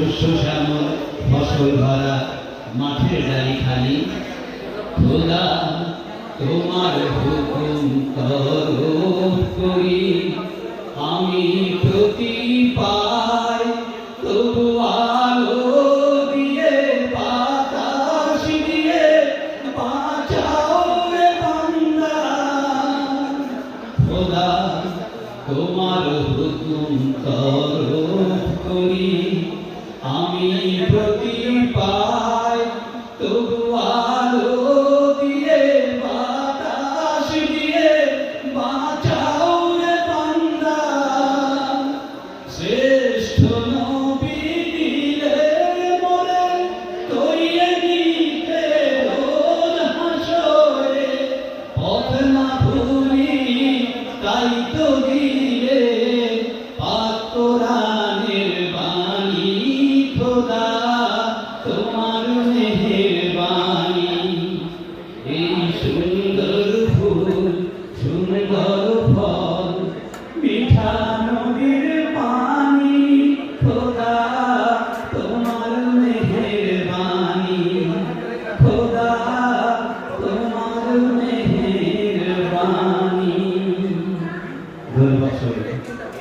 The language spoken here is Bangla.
শস্য শ্যামল, ফসল ভরা মাঠে যাই খালি। খোদা, তোমার হুকুম করি। আমি প্রতি পাই, তবু আলো দিয়ে, বাতাস দিয়ে বাঁচাও রে বান্দা। খোদা, তোমার হুকুম করি। আমি প্রতি পাই তবু আলো Thank you.